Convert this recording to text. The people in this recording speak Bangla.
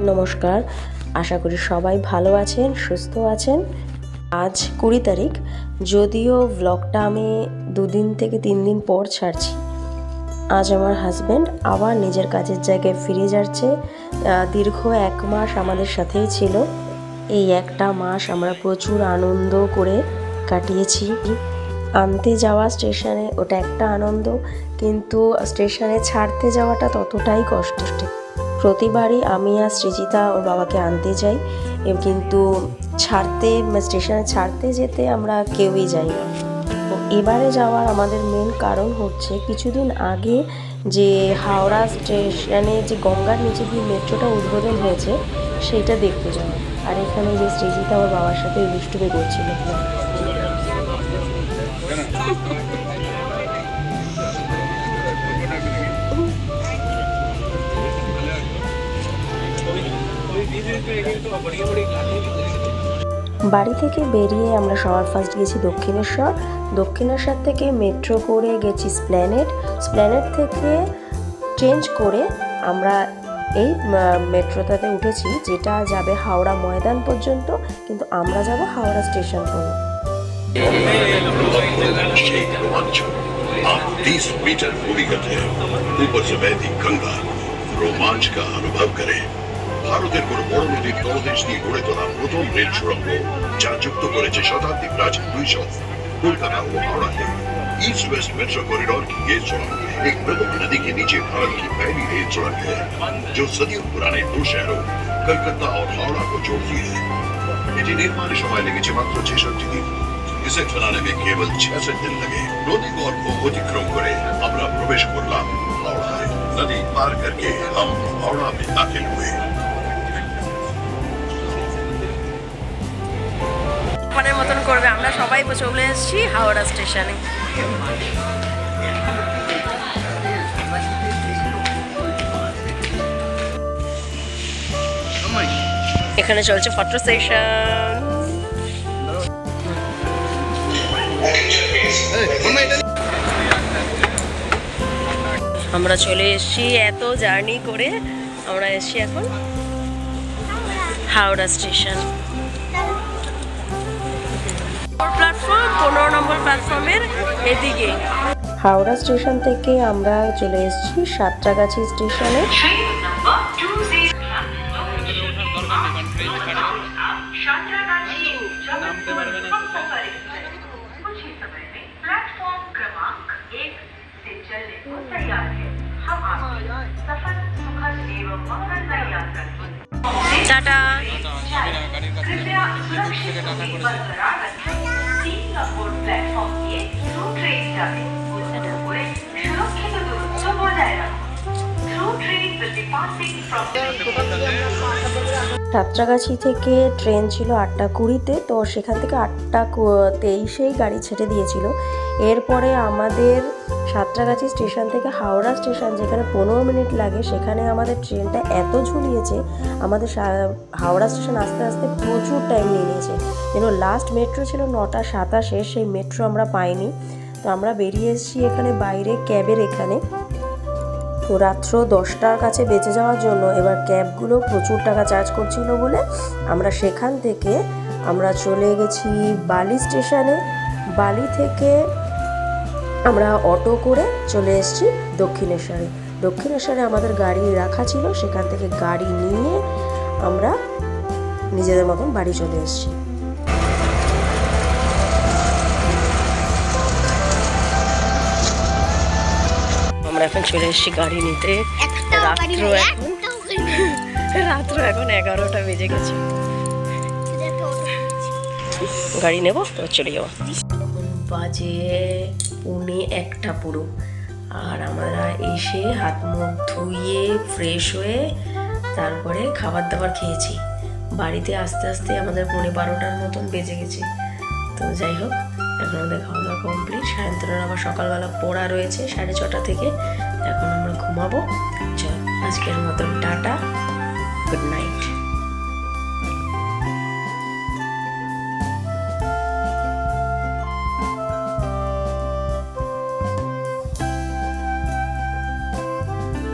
নমস্কার। আশা করি সবাই ভালো আছেন, সুস্থ আছেন। আজ কুড়ি তারিখ, যদিও ব্লগটা আমি দুদিন থেকে তিন দিন পর ছাড়ছি। আজ আমার হাজব্যান্ড আবার নিজের কাজের জায়গায় ফিরে যাচ্ছে। দীর্ঘ এক মাস আমাদের সাথেই ছিল। এই একটা মাস আমরা প্রচুর আনন্দ করে কাটিয়েছি। আনতে যাওয়া স্টেশনে ওটা একটা আনন্দ, কিন্তু স্টেশনে ছাড়তে যাওয়াটা ততটাই কষ্ট প্রতিবারই আমি আর সৃজিতা ওর বাবাকে আনতে যাই কিন্তু ছাড়তে স্টেশনে ছাড়তে যেতে আমরা কেউই যাই তো এবারে যাওয়ার আমাদের মেন কারণ হচ্ছে কিছুদিন আগে যে হাওড়া স্টেশনে যে গঙ্গার নিচে দিয়ে মেট্রোটা উদ্বোধন হয়েছে, সেটা দেখতে যাওয়া আর এখানে যে সৃজিতা ওর বাবার সাথে দুষ্টুমি করছিল। বাড়ি থেকে বেরিয়ে আমরা সবার ফার্স্ট গেছি দক্ষিণেশ্বর দক্ষিণেশ্বর থেকে মেট্রো করে গেছি স্প্ল্যানেট স্প্ল্যানেট থেকে চেঞ্জ করে আমরা এই মেট্রোটাতে উঠেছি যেটা যাবে হাওড়া ময়দান পর্যন্ত কিন্তু আমরা যাব হাওড়া স্টেশন পর্যন্ত शेख रोमांच आप 30 मीटर भूमिगत है ऊपर से बहती गंगा রোমাঞ্চ का अनुभव करें ভারতের কোন বড় নদীর তলদেশ দিয়ে গড়ে তোলা প্রথম রেল সুড়ঙ্গ যা যুক্ত করেছে শতাব্দী প্রাচীন দুই শহর কলকাতা ও Howrah east west metro corridor की ये सुरंग एक प्रमुख नदी के नीचे भारत की पहली रेल सुरंग है जो सदियों पुराने दो शहरों कलकत्ता और हावड़ा को जोड़ती है এটি নির্মাণের সময় লেগেছে মাত্র ছেষট্টি দিন इसे बनाने में केवल छियासठ दिन लगे नदी गौर को अतिक्रम करे আমরা প্রবেশ করলাম হাওড়ায় नदी पार करके हम हावड़ा में दाखिल हुए মনের মতন করবে। আমরা সবাই চলে এসেছি হাওড়া স্টেশনে। এখানে চলছে ফটো সেশন আমরা চলে এসেছি এত জার্নি করে। আমরা এসেছি এখন হাওড়া স্টেশন। পনেরো নম্বর প্ল্যাটফর্মের এদিকে। হাওড়া স্টেশন থেকে আমরা চলে এসেছি সাতটাগাছি স্টেশনে। টাটা। From সাতটাগাছি থেকে ট্রেন ছিল আটটা কুড়িতে, তো সেখান থেকে আটটা তেইশেই গাড়ি ছেড়ে দিয়েছিল। এরপরে আমাদের সাতটাগাছি স্টেশন থেকে হাওড়া স্টেশন যেখানে পনেরো মিনিট লাগে, সেখানে আমাদের ট্রেনটা এত ঝুলিয়েছে, আমাদের হাওড়া স্টেশন আস্তে আস্তে প্রচুর টাইম নিয়ে নিয়েছে। যেন লাস্ট মেট্রো ছিল নটা সাতাশে, সেই মেট্রো আমরা পাইনি। তো আমরা বেরিয়ে এসেছি এখানে বাইরে ক্যাবের এখানে। তো রাত্র দশটার কাছে বেঁচে যাওয়ার জন্য এবার ক্যাবগুলো প্রচুর টাকা চার্জ করছিল বলে আমরা সেখান থেকে আমরা চলে গেছি বালি স্টেশনে। বালি থেকে আমরা অটো করে চলে এসেছি দক্ষিণেশ্বরে। দক্ষিণেশ্বরে আমাদের গাড়ি রাখা ছিল, সেখান থেকে গাড়ি নিয়ে আমরা নিজেদের মতন বাড়ি চলে এসেছি। আমরা এখন চলে এসেছি গাড়ি নিতে। রাত্র এখন রাত্র এখন এগারোটা বেজে গেছে। গাড়ি নেব? তো চলে যাব। বাজে পৌনে একটা পুরো। আর আমরা এসে হাত মুখ ধুয়ে ফ্রেশ হয়ে তারপরে খাবার দাবার খেয়েছি। বাড়িতে আস্তে আস্তে আমাদের পৌনে বারোটার মতন বেজে গেছে। তো যাই হোক এখন আমাদের খাওয়া দাওয়া কমপ্লিট সায়ন্তনের আবার সকালবেলা পড়া রয়েছে, সাড়ে ছটা থেকে। এখন আমরা ঘুমাবো। আজকের মতন টাটা। Good night